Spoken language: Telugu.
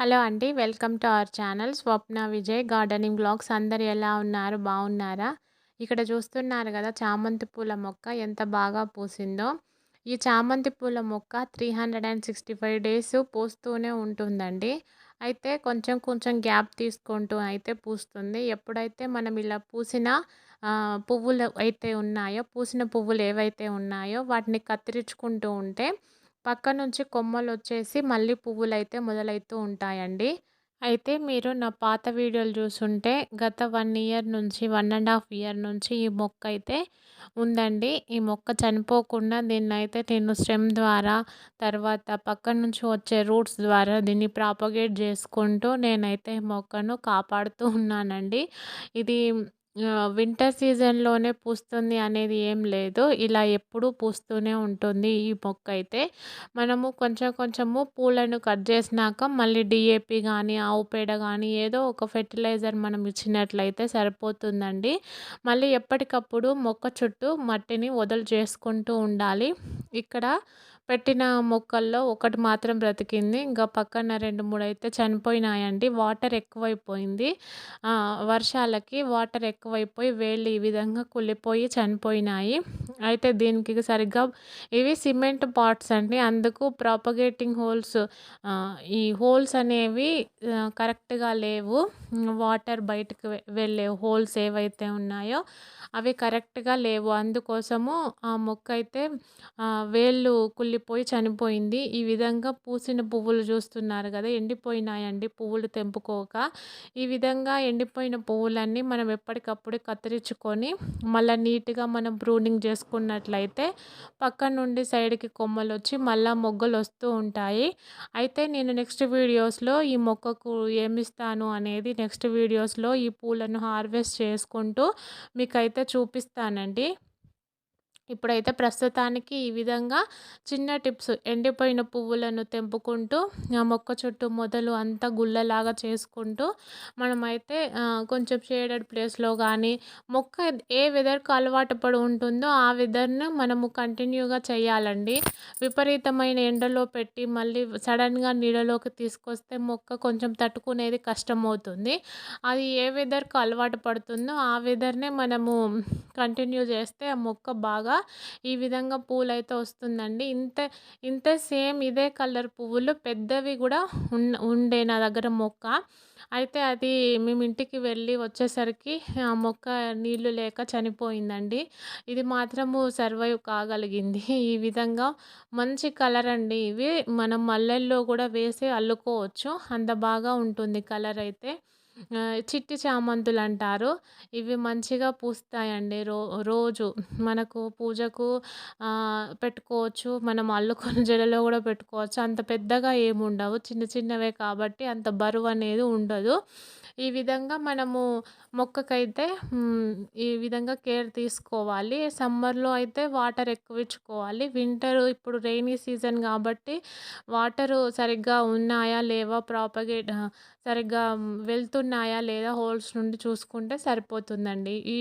హలో అండి welcome to our channel. Swapna Vijay gardening blogs. అందరు ఎలా ఉన్నారు? బాగున్నారా? ఇక్కడ చూస్తున్నారు కదా చామంతి పూల మొక్క ఎంత బాగా పూసిందో. ఈ చామంతి పూల మొక్క three hundred and sixty five days పూస్తూనే ఉంటుందండి. అయితే కొంచెం కొంచెం గ్యాప్ తీసుకుంటూ అయితే పూస్తుంది. ఎప్పుడైతే మనం ఇలా పూసిన పువ్వులు అయితే ఉన్నాయో పూసిన పువ్వులు ఏవైతే ఉన్నాయో వాటిని కత్తిరించుకుంటూ ఉంటే పక్క నుంచి కొమ్మలు వచ్చేసి మళ్ళీ పువ్వులు అయితే మొదలవుతూ ఉంటాయండి. అయితే మీరు నా పాత వీడియోలు చూసుంటే గత వన్ ఇయర్ నుంచి వన్ అండ్ హాఫ్ ఇయర్ నుంచి ఈ మొక్క అయితే ఉందండి. ఈ మొక్క చనిపోకుండా దీన్ని అయితే నేను స్టెమ్ ద్వారా తర్వాత పక్క నుంచి వచ్చే రూట్స్ ద్వారా దీన్ని ప్రాపగేట్ చేసుకుంటూ నేనైతే మొక్కను కాపాడుతూ ఉన్నానండి. ఇది వింటర్ సీజన్లోనే పూస్తుంది అనేది ఏం లేదు. ఇలా ఎప్పుడూ పూస్తూనే ఉంటుంది ఈ మొక్క అయితే మనము కొంచెం కొంచెము పూలను కట్ చేసినాక మళ్ళీ డిఏపి కానీ ఆవు పేడ కానీ ఏదో ఒక ఫెర్టిలైజర్ మనం ఇచ్చినట్లయితే సరిపోతుందండి. మళ్ళీ ఎప్పటికప్పుడు మొక్క చుట్టూ మట్టిని వదులు చేసుకుంటూ ఉండాలి. ఇక్కడ పెట్టిన మొక్కల్లో ఒకటి మాత్రం బ్రతికింది. ఇంకా పక్కన రెండు మూడు అయితే చనిపోయినాయండి. వాటర్ ఎక్కువైపోయింది. వర్షాలకి వాటర్ ఎక్కువైపోయి వేళ్ళు ఈ విధంగా కుళ్ళిపోయి చనిపోయినాయి. అయితే దీనికి సరిగ్గా ఇవి సిమెంట్ పాట్స్ అండి. అందుకు ప్రాపగేటింగ్ హోల్స్ ఈ హోల్స్ అనేవి కరెక్ట్గా లేవు. వాటర్ బయటకు వెళ్ళే హోల్స్ ఏవైతే ఉన్నాయో అవి కరెక్ట్గా లేవు. అందుకోసము ఆ మొక్క అయితే వేళ్ళు కుళ్ళిపోయి చనిపోయింది. ఈ విధంగా పూసిన పువ్వులు చూస్తున్నారు కదా ఎండిపోయినాయండి. పువ్వులు తెంపుకోక ఈ విధంగా ఎండిపోయిన పువ్వులన్నీ మనం ఎప్పటికప్పుడు కత్తిరించుకొని మళ్ళీ నీట్గా మనం ప్రూనింగ్ చేసుకున్నట్లయితే పక్క నుండి సైడ్కి కొమ్మలు వచ్చి మళ్ళీ మొగ్గలు వస్తూ ఉంటాయి. అయితే నేను నెక్స్ట్ వీడియోస్లో ఈ మొక్కకు ఏమిస్తాను అనేది నెక్స్ట్ వీడియోస్లో ఈ పూలను హార్వెస్ట్ చేసుకుంటూ మీకైతే చూపిస్తానండి. ఇప్పుడైతే ప్రస్తుతానికి ఈ విధంగా చిన్న టిప్స్ ఎండిపోయిన పువ్వులను తెంపుకుంటూ ఆ మొక్క చుట్టూ మొదలు అంతా గుళ్ళలాగా చేసుకుంటూ మనమైతే కొంచెం షేడెడ్ ప్లేస్లో కానీ మొక్క ఏ వెదర్కు అలవాటు పడి ఉంటుందో ఆ వెదర్ను మనము కంటిన్యూగా చేయాలండి. విపరీతమైన ఎండలో పెట్టి మళ్ళీ సడన్గా నీడలోకి తీసుకొస్తే మొక్క కొంచెం తట్టుకునేది కష్టమవుతుంది. అది ఏ వెదర్కు అలవాటు పడుతుందో ఆ వెదర్నే మనము కంటిన్యూ చేస్తే ఆ మొక్క బాగా ఈ విధంగా పూలు అయితే వస్తుందండి. ఇంత ఇంత సేమ్ ఇదే కలర్ పువ్వులు పెద్దవి కూడా ఉండే నా దగ్గర మొక్క. అయితే అది మేము ఇంటికి వెళ్ళి వచ్చేసరికి ఆ మొక్క నీళ్ళు లేక చనిపోయిందండి. ఇది మాత్రము సర్వైవ్ కాగలిగింది. ఈ విధంగా మంచి కలర్ అండి ఇవి. మనం మల్లెల్లో కూడా వేసి అల్లుకోవచ్చు. అంత బాగా ఉంటుంది కలర్ అయితే. చిట్టి చామంతులు అంటారు ఇవి మంచిగా పూస్తాయండి. రో రోజు మనకు పూజకు పెట్టుకోవచ్చు. మనం అల్లుకొని జడలో కూడా పెట్టుకోవచ్చు. అంత పెద్దగా ఏమి ఉండవు చిన్న చిన్నవే కాబట్టి అంత బరువు అనేది ఉండదు. ఈ విధంగా మనము మొక్కకైతే ఈ విధంగా కేర్ తీసుకోవాలి. సమ్మర్లో అయితే వాటర్ ఎక్కువ ఇచ్చుకోవాలి వింటర్ ఇప్పుడు రెయినీ సీజన్ కాబట్టి వాటరు సరిగ్గా ఉన్నాయా లేవా ప్రాపగేట్ సరిగ్గా వెళ్తున్నాయా లేదా హోల్స్ నుండి చూసుకుంటే సరిపోతుందండి. ఈ